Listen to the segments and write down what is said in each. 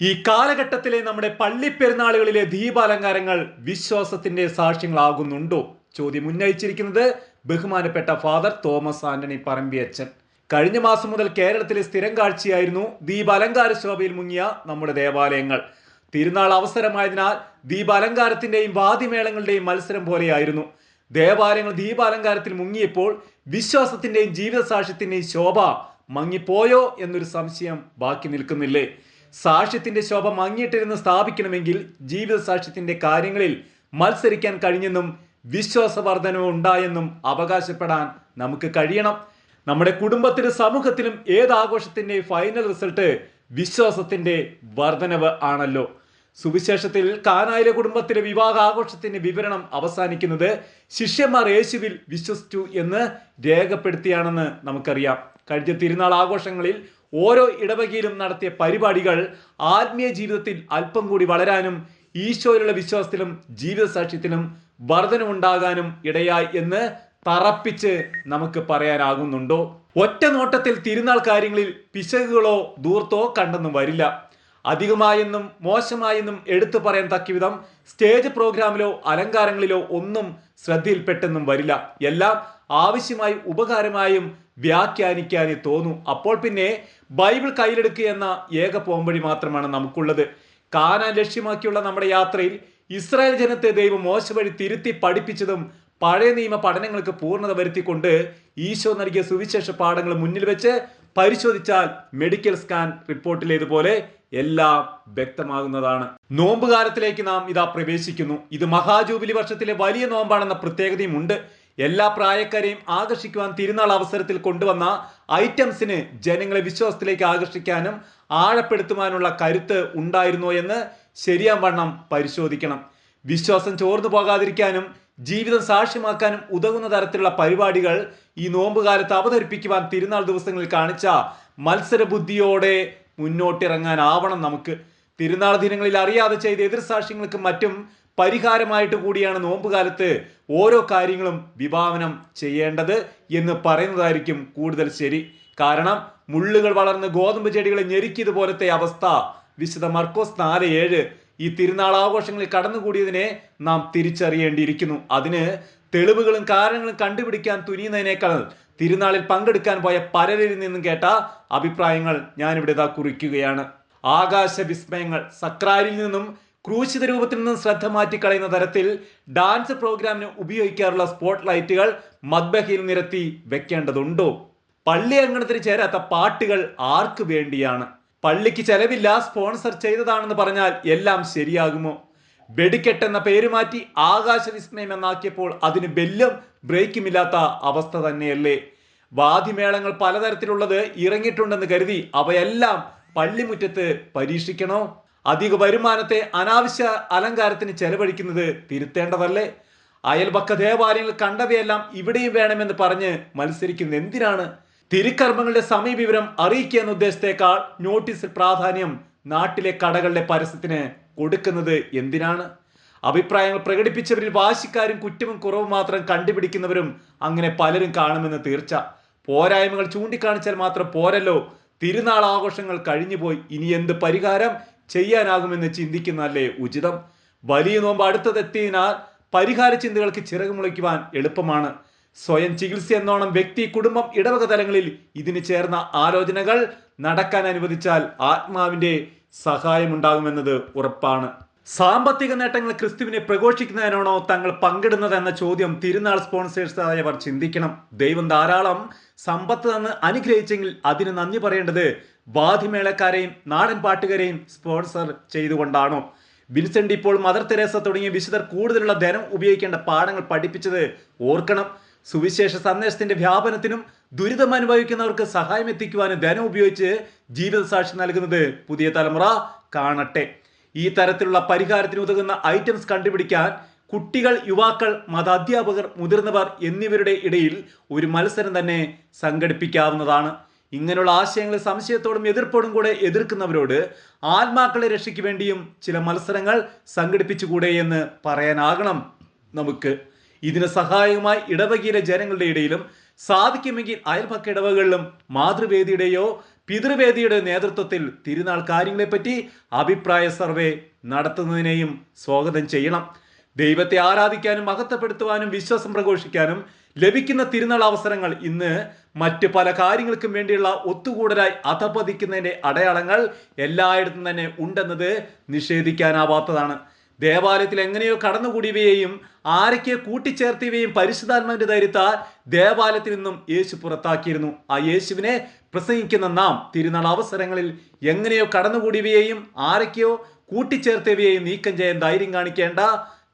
ഈ കാലഘട്ടത്തിലെ നമ്മുടെ പള്ളിപ്പെരുന്നാളുകളിലെ ദീപാലങ്കാരങ്ങൾ വിശ്വാസത്തിന്റെ സാക്ഷ്യങ്ങളാകുന്നുണ്ടോ? ചോദ്യം ഉന്നയിച്ചിരിക്കുന്നത് ബഹുമാനപ്പെട്ട ഫാദർ തോമസ് ആന്റണി പറമ്പിയച്ചൻ. കഴിഞ്ഞ മാസം മുതൽ കേരളത്തിലെ സ്ഥിരം കാഴ്ചയായിരുന്നു ദീപാലങ്കാര ശോഭയിൽ മുങ്ങിയ നമ്മുടെ ദേവാലയങ്ങൾ. തിരുനാൾ അവസരമായതിനാൽ ദീപാലങ്കാരത്തിന്റെയും വാദിമേളങ്ങളുടെയും മത്സരം പോലെയായിരുന്നു. ദേവാലയങ്ങൾ ദീപാലങ്കാരത്തിൽ മുങ്ങിയപ്പോൾ വിശ്വാസത്തിന്റെയും ജീവിത സാക്ഷ്യത്തിന്റെയും ശോഭ മങ്ങിപ്പോയോ എന്നൊരു സംശയം ബാക്കി നിൽക്കുന്നില്ലേ? സാക്ഷ്യത്തിന്റെ ശോഭ മങ്ങിയിട്ടിരുന്ന് സ്ഥാപിക്കണമെങ്കിൽ ജീവിത സാക്ഷ്യത്തിന്റെ കാര്യങ്ങളിൽ മത്സരിക്കാൻ കഴിഞ്ഞെന്നും വിശ്വാസവർദ്ധനവ് ഉണ്ടായെന്നും അവകാശപ്പെടാൻ നമുക്ക് കഴിയണം. നമ്മുടെ കുടുംബത്തിലും സമൂഹത്തിലും ഏത് ആഘോഷത്തിന്റെ ഫൈനൽ റിസൾട്ട് വിശ്വാസത്തിന്റെ വർധനവ് ആണല്ലോ. സുവിശേഷത്തിൽ കാനായിലെ കുടുംബത്തിലെ വിവാഹ ആഘോഷത്തിന്റെ വിവരണം അവസാനിക്കുന്നത് ശിഷ്യന്മാർ യേശുവിൽ വിശ്വസിച്ചു എന്ന് രേഖപ്പെടുത്തിയാണെന്ന് നമുക്കറിയാം. കഴിഞ്ഞ തിരുനാൾ ആഘോഷങ്ങളിൽ ഓരോ ഇടവകയിലും നടത്തിയ പരിപാടികൾ ആത്മീയ ജീവിതത്തിൽ അല്പം കൂടി വളരാനും ഈശോയിലുള്ള വിശ്വാസത്തിലും ജീവിത സാക്ഷ്യത്തിലും വർധനമുണ്ടാകാനും ഇടയായി എന്ന് തറപ്പിച്ച് നമുക്ക് പറയാനാകുന്നുണ്ടോ? ഒറ്റ നോട്ടത്തിൽ തിരുനാൾ കാര്യങ്ങളിൽ പിശകുകളോ ദൂർത്തോ കണ്ടെന്നും വരില്ല. അധികമായെന്നും മോശമായെന്നും എടുത്തു പറയാൻ തക്കവിധം സ്റ്റേജ് പ്രോഗ്രാമിലോ അലങ്കാരങ്ങളിലോ ഒന്നും ശ്രദ്ധയിൽപ്പെട്ടെന്നും വരില്ല. എല്ലാം ആവശ്യമായി ഉപകാരമായും വ്യാഖ്യാനിക്കാനേ തോന്നൂ. അപ്പോൾ പിന്നെ ബൈബിൾ കയ്യിലെടുക്കുക എന്ന ഏക പോംവഴി മാത്രമാണ് നമുക്കുള്ളത്. കാനാൻ ലക്ഷ്യമാക്കിയുള്ള നമ്മുടെ യാത്രയിൽ ഇസ്രായേൽ ജനത്തെ ദൈവം മോശ വഴി തിരുത്തി പഠിപ്പിച്ചതും പഴയ നിയമ പഠനങ്ങൾക്ക് പൂർണത വരുത്തിക്കൊണ്ട് ഈശോ നൽകിയ സുവിശേഷ പാഠങ്ങൾ മുന്നിൽ വെച്ച് പരിശോധിച്ചാൽ മെഡിക്കൽ സ്കാൻ റിപ്പോർട്ടിലേതുപോലെ എല്ലാം വ്യക്തമാകുന്നതാണ്. നോമ്പ് കാലത്തിലേക്ക് നാം ഇതാ പ്രവേശിക്കുന്നു. ഇത് മഹാജൂബിലി വർഷത്തിലെ വലിയ നോമ്പാണെന്ന പ്രത്യേകതയും ഉണ്ട് എല്ലാ പ്രായക്കാരെയും ആകർഷിക്കുവാൻ തിരുനാൾ അവസരത്തിൽ കൊണ്ടുവന്ന ഐറ്റംസിന് ജനങ്ങളെ വിശ്വാസത്തിലേക്ക് ആകർഷിക്കാനും ആഴപ്പെടുത്തുവാനുള്ള കരുത്ത് ഉണ്ടായിരുന്നോ എന്ന് ശരിയാം വണ്ണം പരിശോധിക്കണം. വിശ്വാസം ചോർന്നു പോകാതിരിക്കാനും ജീവിതം സാക്ഷ്യമാക്കാനും ഉതകുന്ന തരത്തിലുള്ള പരിപാടികൾ ഈ നോമ്പുകാലത്ത് അവതരിപ്പിക്കുവാൻ തിരുനാൾ ദിവസങ്ങളിൽ കാണിച്ച മത്സരബുദ്ധിയോടെ മുന്നോട്ടിറങ്ങാനാവണം നമുക്ക്. തിരുനാൾ ദിനങ്ങളിൽ അറിയാതെ ചെയ്ത എതിർസാക്ഷ്യങ്ങൾക്കും മറ്റും പരിഹാരമായിട്ട് കൂടിയാണ് നോമ്പുകാലത്ത് ഓരോ കാര്യങ്ങളും വിഭാവനം ചെയ്യേണ്ടത് എന്ന് പറയുന്നതായിരിക്കും കൂടുതൽ ശരി. കാരണം മുള്ളുകൾ വളർന്ന് ഗോതമ്പ് ചെടികളെ ഞെരുക്കിയതുപോലത്തെ അവസ്ഥ വിശുദ്ധ മർക്കോസ് നാല് ഏഴ് ഈ തിരുനാൾ ആഘോഷങ്ങളിൽ കടന്നുകൂടിയതിനെ നാം തിരിച്ചറിയേണ്ടിയിരിക്കുന്നു. അതിന് തെളിവുകളും കാരണങ്ങളും കണ്ടുപിടിക്കാൻ തുനിയുന്നതിനേക്കാൾ തിരുനാളിൽ പങ്കെടുക്കാൻ പോയ പലരിൽ നിന്നും കേട്ട അഭിപ്രായങ്ങൾ ഞാനിവിടെ ഇതാ കുറിക്കുകയാണ്. ആകാശ വിസ്മയങ്ങൾ സക്രാരിൽ നിന്നും ക്രൂശിത രൂപത്തിൽ നിന്ന് ശ്രദ്ധ മാറ്റിക്കളയുന്ന തരത്തിൽ ഡാൻസ് പ്രോഗ്രാമിന് ഉപയോഗിക്കാറുള്ള സ്പോട്ട് ലൈറ്റുകൾ മദ്ബഹയിൽ നിരത്തി വെക്കേണ്ടതുണ്ടോ? പള്ളി അങ്കണത്തിന് ചേരാത്ത പാട്ടുകൾ ആർക്ക് വേണ്ടിയാണ്? പള്ളിക്ക് ചെലവില്ല സ്പോൺസർ ചെയ്തതാണെന്ന് പറഞ്ഞാൽ എല്ലാം ശരിയാകുമോ? വെടിക്കെട്ട് എന്ന പേര് മാറ്റി ആകാശ വിസ്മയം എന്നാക്കിയപ്പോൾ അതിന് ബെല്ലും ബ്രേക്കുമില്ലാത്ത അവസ്ഥ തന്നെയല്ലേ? വാദിമേളങ്ങൾ പലതരത്തിലുള്ളത് ഇറങ്ങിയിട്ടുണ്ടെന്ന് കരുതി അവയെല്ലാം പള്ളിമുറ്റത്ത് പരീക്ഷിക്കണോ? അധിക വരുമാനത്തെ അനാവശ്യ അലങ്കാരത്തിന് ചെലവഴിക്കുന്നത് തിരുത്തേണ്ടതല്ലേ? അയൽപക്ക ദേവാലയങ്ങൾ കണ്ടവയെല്ലാം ഇവിടെയും വേണമെന്ന് പറഞ്ഞ് മത്സരിക്കുന്ന എന്തിനാണ്? തിരുക്കർമ്മങ്ങളുടെ സമയവിവരം അറിയിക്കുക എന്ന ഉദ്ദേശത്തേക്കാൾ നോട്ടീസിൽ പ്രാധാന്യം നാട്ടിലെ കടകളുടെ പരസ്യത്തിന് കൊടുക്കുന്നത് എന്തിനാണ്? അഭിപ്രായങ്ങൾ പ്രകടിപ്പിച്ചവരിൽ വാശിക്കാരും കുറ്റവും കുറവും മാത്രം കണ്ടുപിടിക്കുന്നവരും അങ്ങനെ പലരും കാണുമെന്ന് തീർച്ച. പോരായ്മകൾ ചൂണ്ടിക്കാണിച്ചാൽ മാത്രം പോരല്ലോ. തിരുനാൾ ആഘോഷങ്ങൾ കഴിഞ്ഞുപോയി. ഇനി എന്ത് പരിഹാരം? ചെയ്യാനാകുമെന്ന് ചിന്തിക്കുന്നതല്ലേ ഉചിതം? വലിയ നോമ്പ് അടുത്തതെത്തിയതിനാൽ പരിഹാര ചിന്തകൾക്ക് ചിറക് മുളയ്ക്കുവാൻ എളുപ്പമാണ്. സ്വയം ചികിത്സ എന്നോണം വ്യക്തി കുടുംബം ഇടവക തലങ്ങളിൽ ഇതിന് ചേർന്ന ആലോചനകൾ നടക്കാൻ അനുവദിച്ചാൽ ആത്മാവിന്റെ സഹായമുണ്ടാകുമെന്നത് ഉറപ്പാണ്. സാമ്പത്തിക നേട്ടങ്ങൾ ക്രിസ്തുവിനെ പ്രഘോഷിക്കുന്നതിനാണോ തങ്ങൾ പങ്കിടുന്നത് എന്ന ചോദ്യം തിരുനാൾ സ്പോൺസേഴ്സ് ആയവർ ചിന്തിക്കണം. ദൈവം ധാരാളം സമ്പത്ത് തന്ന് അനുഗ്രഹിച്ചെങ്കിൽ അതിന് നന്ദി പറയേണ്ടത് വാദ്യമേളക്കാരെയും നാടൻ പാട്ടുകാരെയും സ്പോൺസർ ചെയ്തുകൊണ്ടാണോ? വിൻസെന്റ് ഇപ്പോൾ മദർ തെരേസ തുടങ്ങിയ വിശുദ്ധർ കൂടുതലുള്ള ധനം ഉപയോഗിക്കേണ്ട പാഠങ്ങൾ പഠിപ്പിച്ചത് ഓർക്കണം. സുവിശേഷ സന്ദേശത്തിന്റെ വ്യാപനത്തിനും ദുരിതം അനുഭവിക്കുന്നവർക്ക് സഹായം എത്തിക്കുവാനും ധനം ഉപയോഗിച്ച് ജീവിത സാക്ഷി നൽകുന്നത് പുതിയ തലമുറ കാണട്ടെ. ഈ തരത്തിലുള്ള പരിഹാരത്തിന് ഉതകുന്ന ഐറ്റംസ് കണ്ടുപിടിക്കാൻ കുട്ടികൾ യുവാക്കൾ മതാധ്യാപകർ മുതിർന്നവർ എന്നിവരുടെ ഇടയിൽ ഒരു മത്സരം തന്നെ സംഘടിപ്പിക്കാവുന്നതാണ്. ഇങ്ങനെയുള്ള ആശയങ്ങളെ സംശയത്തോടും എതിർപ്പോടും കൂടെ എതിർക്കുന്നവരോട് ആത്മാക്കളെ രക്ഷയ്ക്ക് വേണ്ടിയും ചില മത്സരങ്ങൾ സംഘടിപ്പിച്ചുകൂടെ എന്ന് പറയാനാകണം നമുക്ക്. ഇതിന് സഹായകമായി ഇടവകയിലെ ജനങ്ങളുടെ ഇടയിലും സാധിക്കുമെങ്കിൽ അയൽപക്ക ഇടവകളിലും മാതൃവേദിയുടെയോ പിതൃവേദിയുടെ നേതൃത്വത്തിൽ തിരുനാൾ കാര്യങ്ങളെപ്പറ്റി അഭിപ്രായ സർവേ നടത്തുന്നതിനെയും സ്വാഗതം ചെയ്യണം. ദൈവത്തെ ആരാധിക്കാനും മഹത്വപ്പെടുത്തുവാനും വിശ്വാസം പ്രഘോഷിക്കാനും ലഭിക്കുന്ന തിരുനാൾ അവസരങ്ങൾ ഇന്ന് മറ്റ് പല കാര്യങ്ങൾക്കും വേണ്ടിയുള്ള ഒത്തുകൂടലായി അധപതിക്കുന്നതിന്റെ അടയാളങ്ങൾ എല്ലായിടത്തും തന്നെ ഉണ്ടെന്നത് നിഷേധിക്കാനാവാത്തതാണ്. ദേവാലയത്തിൽ എങ്ങനെയോ കടന്നുകൂടിയവയെയും ആരൊക്കെ കൂട്ടിച്ചേർത്തിയവയും പരിശുദ്ധാത്മാവിന്റെ ധൈര്യത്താൽ ദേവാലയത്തിൽ നിന്നും യേശു പുറത്താക്കിയിരുന്നു. ആ യേശുവിനെ പ്രസംഗിക്കുന്ന നാം തിരുനാൾ അവസരങ്ങളിൽ എങ്ങനെയോ കടന്നുകൂടിയവയെയും ആരൊക്കെയോ കൂട്ടിച്ചേർത്തവയെയും നീക്കം ചെയ്യാൻ ധൈര്യം കാണിക്കേണ്ട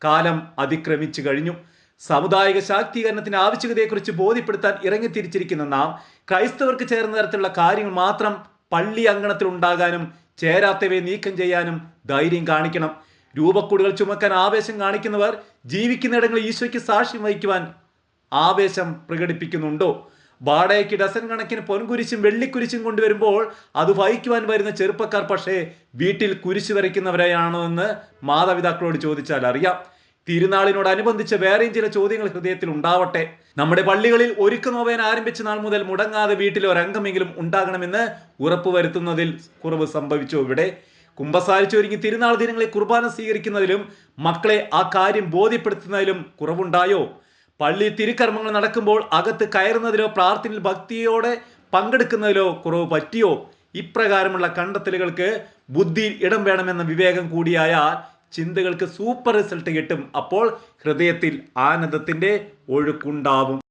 കാലം അതിക്രമിച്ചു കഴിഞ്ഞു. സാമുദായിക ശാക്തീകരണത്തിന്റെ ആവശ്യകതയെക്കുറിച്ച് ബോധ്യപ്പെടുത്താൻ ഇറങ്ങിത്തിരിച്ചിരിക്കുന്ന നാം ക്രൈസ്തവർക്ക് ചേർന്ന തരത്തിലുള്ള കാര്യങ്ങൾ മാത്രം പള്ളി അങ്കണത്തിൽ ഉണ്ടാകാനും ചേരാത്തവയെ നീക്കം ചെയ്യാനും ധൈര്യം കാണിക്കണം. രൂപക്കൂടുകൾ ചുമക്കാൻ ആവേശം കാണിക്കുന്നവർ ജീവിക്കുന്നിടങ്ങളിൽ ഈശോയ്ക്ക് സാക്ഷ്യം വഹിക്കുവാൻ ആവേശം പ്രകടിപ്പിക്കുന്നുണ്ടോ? വാടകയ്ക്ക് ഡസൻ കണക്കിന് പൊൻകുരിശും വെള്ളിക്കുരിശും കൊണ്ടുവരുമ്പോൾ അത് വഹിക്കുവാൻ വരുന്ന ചെറുപ്പക്കാർ പക്ഷേ വീട്ടിൽ കുരിശ് വരയ്ക്കുന്നവരെയാണോ എന്ന് മാതാപിതാക്കളോട് ചോദിച്ചാൽ അറിയാം. തിരുനാളിനോടനുബന്ധിച്ച് വേറെയും ചില ചോദ്യങ്ങൾ ഹൃദയത്തിൽ ഉണ്ടാവട്ടെ. നമ്മുടെ പള്ളികളിൽ ഒരുക്ക നോവേൻ ആരംഭിച്ച നാൾ മുതൽ മുടങ്ങാതെ വീട്ടിൽ ഒരംഗമെങ്കിലും ഉണ്ടാകണമെന്ന് ഉറപ്പുവരുത്തുന്നതിൽ കുറവ് സംഭവിച്ചു ഇവിടെ. കുമ്പസാരിച്ചൊരുങ്ങി തിരുനാൾ ദിനങ്ങളെ കുർബാന സ്വീകരിക്കുന്നതിലും മക്കളെ ആ കാര്യം ബോധ്യപ്പെടുത്തുന്നതിലും കുറവുണ്ടായോ? പള്ളി തിരുക്കർമ്മങ്ങൾ നടക്കുമ്പോൾ അകത്ത് കയറുന്നതിലോ പ്രാർത്ഥനയിൽ ഭക്തിയോടെ പങ്കെടുക്കുന്നതിലോ കുറവ് പറ്റിയോ? ഇപ്രകാരമുള്ള കണ്ടെത്തലുകൾക്ക് ബുദ്ധിയിൽ ഇടം വേണമെന്ന വിവേകം കൂടിയായാൽ ചിന്തകൾക്ക് സൂപ്പർ റിസൾട്ട് കിട്ടും. അപ്പോൾ ഹൃദയത്തിൽ ആനന്ദത്തിന്റെ ഒഴുക്കുണ്ടാവും.